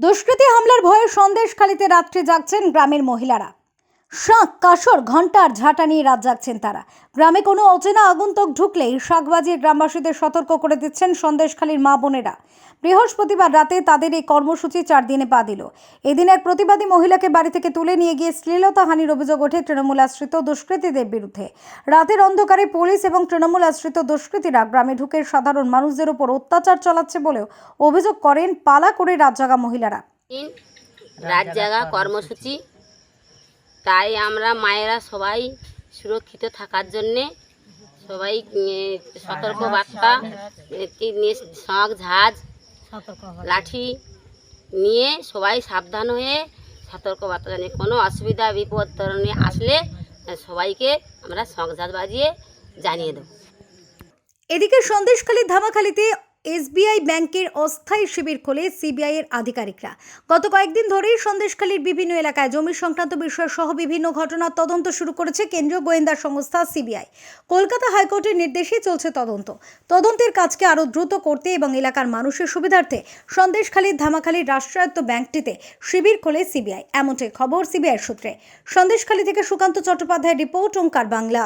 দুষ্কৃতী হামলার ভয়ে সন্দেশখালিতে রাত্রে জাগছেন গ্রামের মহিলারা। শাঁখ কাসর ঘণ্টার ঝাঁটা নিয়ে রাত জাগছেন তারা। গ্রামে কোনো অচেনা আগন্তুক ঢুকলেই শাঁখ বাজিয়ে গ্রামবাসীদের সতর্ক করে দিচ্ছেন সন্দেশখালীর মা বোনেরা। বৃহস্পতিবার রাতে তাদের এই কর্মসূচি চার দিনে পা দিল। এদিন এক প্রতিবাদী মহিলাকে বাড়ি থেকে তুলে নিয়ে গিয়ে শ্লীলতাহানির অভিযোগ ওঠে তৃণমূল আশ্রিত দুষ্কৃতীদের বিরুদ্ধে। রাতের অন্ধকারে পুলিশ এবং তৃণমূল আশ্রিত দুষ্কৃতীরা গ্রামে ঢুকে সাধারণ মানুষদের উপর অত্যাচার চালাচ্ছে বলেও অভিযোগ করেন পালা করে রাত জাগা মহিলারা। রাত জাগা কর্মসূচি তাই আমরা মায়েরা সবাই সুরক্ষিত থাকার জন্যে সবাই সতর্ক বার্তা শখ ঝাঁজ লাঠি নিয়ে সবাই সাবধান হয়ে সতর্ক বার্তা জানিয়ে কোনো অসুবিধা বিপদ ধরনের আসলে সবাইকে আমরা শখ ঝাঁজ বাজিয়ে জানিয়ে দেবো। এদিকে সন্দেশখালী ধামাখালীতে এসবিআই ব্যাংকের অস্থায়ী শিবির খোলে সিবিআই এর আধিকারিকরা। গত কয়েকদিন ধরেই সন্দেশখালীর বিভিন্ন এলাকায় জমি সংক্রান্ত বিষয় সহ বিভিন্ন ঘটনার তদন্ত শুরু করেছে কেন্দ্রীয় গোয়েন্দা সংস্থা সিবিআই। কলকাতা হাইকোর্টের নির্দেশে চলছে তদন্ত। তদন্তের কাজকে আরও দ্রুত করতে এবং এলাকার মানুষের সুবিধার্থে সন্দেশখালীর ধামাখালীর রাষ্ট্রায়ত্ত ব্যাংকটিতে শিবির খোলে সিবিআই। এমনটাই খবর সিবিআইয়ের সূত্রে। সন্দেশখালী থেকে সুকান্ত চট্টোপাধ্যায়ের রিপোর্ট, ওঙ্কার বাংলা।